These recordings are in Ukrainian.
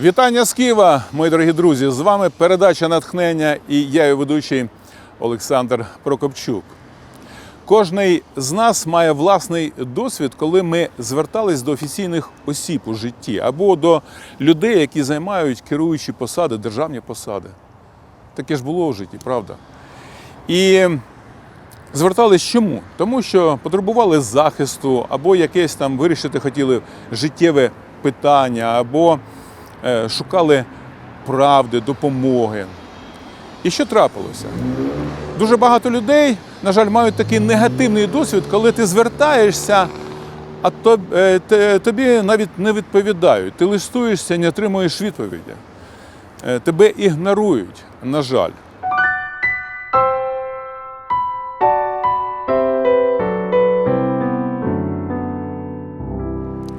Вітання з Києва, мої дорогі друзі! З вами передача натхнення і я її ведучий Олександр Прокопчук. Кожний з нас має власний досвід, коли ми звертались до офіційних осіб у житті або до людей, які займають керуючі посади, державні посади. Таке ж було в житті, правда? І звертались чому? Тому що потребували захисту, або якесь там вирішити хотіли життєве питання, або шукали правди, допомоги. І що трапилося? Дуже багато людей, на жаль, мають такий негативний досвід, коли ти звертаєшся, а е, тобі навіть не відповідають. Ти листуєшся, не отримуєш відповіді. Е, Тебе ігнорують, на жаль.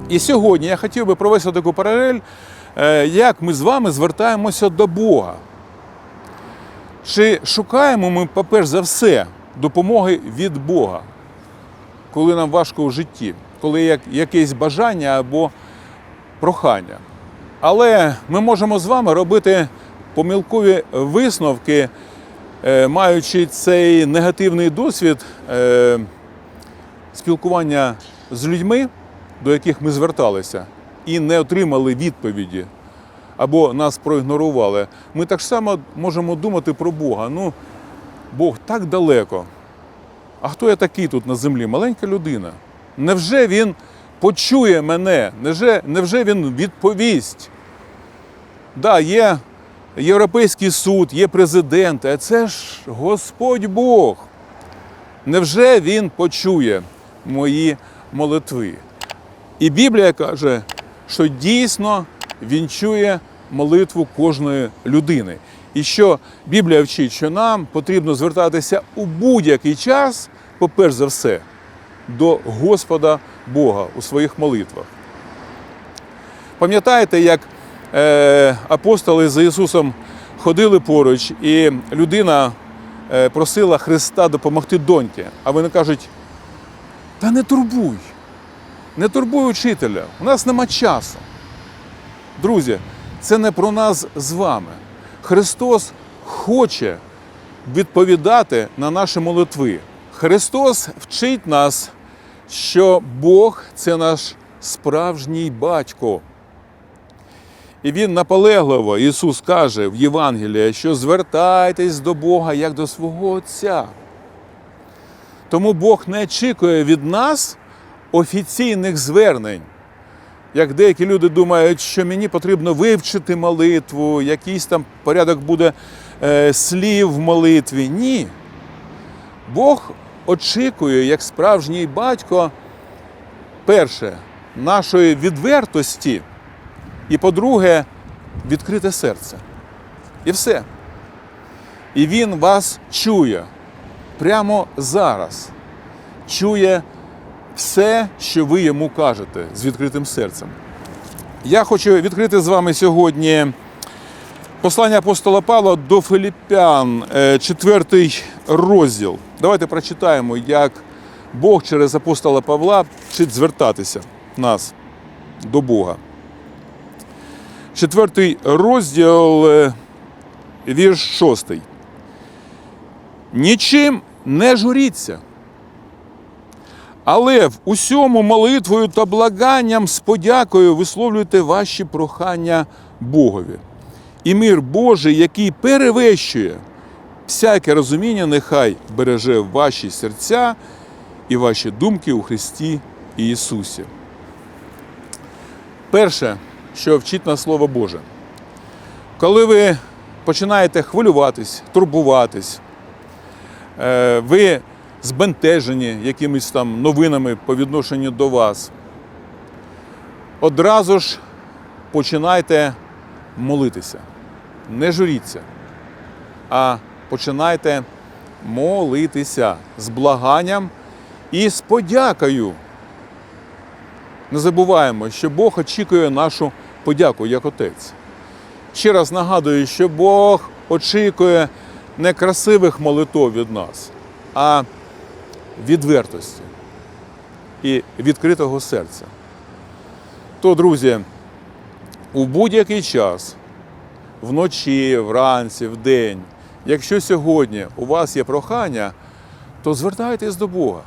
І сьогодні я хотів би провести таку паралель, е, як ми з вами звертаємося до Бога. Чи шукаємо ми, по-перше за все, допомоги від Бога, коли нам важко у житті, коли є якесь бажання або прохання. Але ми можемо з вами робити помилкові висновки, е, маючи цей негативний досвід е, спілкування з людьми, до яких ми зверталися, і не отримали відповіді або нас проігнорували. Ми так само можемо думати про Бога. Ну, Бог так далеко. А хто я такий тут на землі? Маленька людина. Невже він почує мене? Невже, невже він відповість? Да, є Європейський суд, є президент, а це ж Господь Бог. Невже він почує мої молитви? І Біблія каже, що дійсно він чує молитву кожної людини. І що Біблія вчить, що нам потрібно звертатися у будь-який час, поперш за все, до Господа Бога у своїх молитвах. Пам'ятаєте, як е, апостоли за Ісусом ходили поруч, і людина е, просила Христа допомогти доньки, а вони кажуть: та не турбуй, не турбуй учителя, у нас нема часу. Друзі, це не про нас з вами. Христос хоче відповідати на наші молитви. Христос вчить нас, що Бог це наш справжній батько. І він наполегливо, Ісус каже в Євангелії, що звертайтесь до Бога як до свого Отця. Тому Бог не очікує від нас офіційних звернень. Як деякі люди думають, що мені потрібно вивчити молитву, якийсь там порядок буде е, слів в молитві. Ні. Бог очікує, як справжній батько, перше, нашої відвертості, і по-друге, відкрите серце. І все. І Він вас чує прямо зараз. Чує все, що ви йому кажете з відкритим серцем. Я хочу відкрити з вами сьогодні послання апостола Павла до Филіппян, е, четвертий розділ. Давайте прочитаємо, як Бог через апостола Павла вчить звертатися нас до Бога. Четвертий розділ, е, вірш шостий. Нічим не журіться. Але в усьому молитвою та благанням з подякою висловлюйте ваші прохання Богові. І мир Божий, який перевищує всяке розуміння, нехай береже ваші серця і ваші думки у Христі Ісусі. Перше, що вчить нас Слово Боже, коли ви починаєте хвилюватись, турбуватись, е, ви збентежені якимись там новинами по відношенню до вас, одразу ж починайте молитися. Не журіться, а починайте молитися з благанням і з подякою. Не забуваємо, що Бог очікує нашу подяку як Отець. Ще раз нагадую, що Бог очікує не красивих молитв від нас, а відвертості і відкритого серця. То, друзі, у будь-який час, вночі, вранці, вдень, якщо сьогодні у вас є прохання, то звертайтесь до Бога.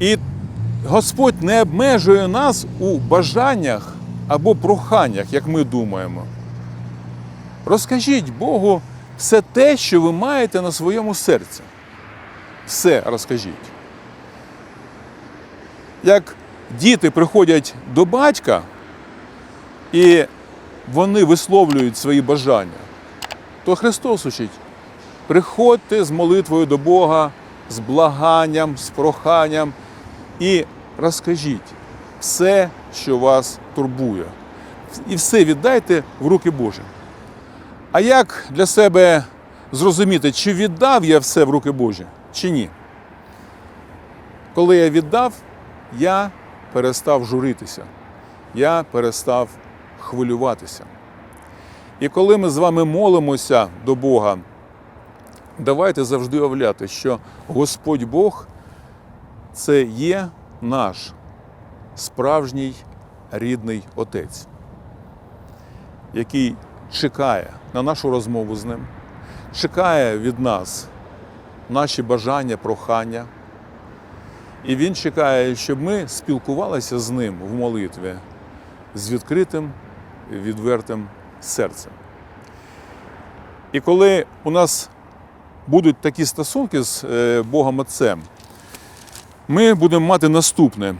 І Господь не обмежує нас у бажаннях або проханнях, як ми думаємо. Розкажіть Богу все те, що ви маєте на своєму серці. Все розкажіть. Як діти приходять до батька і вони висловлюють свої бажання, то Христос учить: приходьте з молитвою до Бога, з благанням, з проханням і розкажіть все, що вас турбує. І все віддайте в руки Божі. А як для себе зрозуміти, чи віддав я все в руки Божі, чи ні? Коли я віддав, я перестав журитися, я перестав хвилюватися. І коли ми з вами молимося до Бога, давайте завжди уявляти, що Господь Бог це є наш справжній рідний Отець, який чекає на нашу розмову з ним, чекає від нас наші бажання, прохання. І він чекає, щоб ми спілкувалися з ним в молитві з відкритим, відвертим серцем. І коли у нас будуть такі стосунки з е, Богом Отцем, ми будемо мати наступне.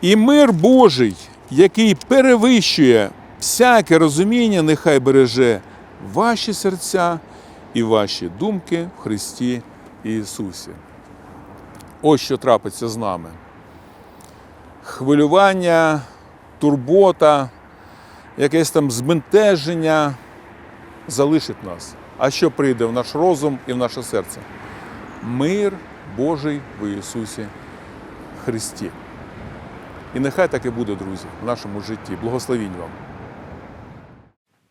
І мир Божий, який перевищує всяке розуміння, нехай береже ваші серця і ваші думки в Христі Ісусі. Ось що трапиться з нами. Хвилювання, турбота, якесь там збентеження залишить нас. А що прийде в наш розум і в наше серце? Мир Божий в Ісусі Христі. І нехай так і буде, друзі, в нашому житті. Благословінь вам.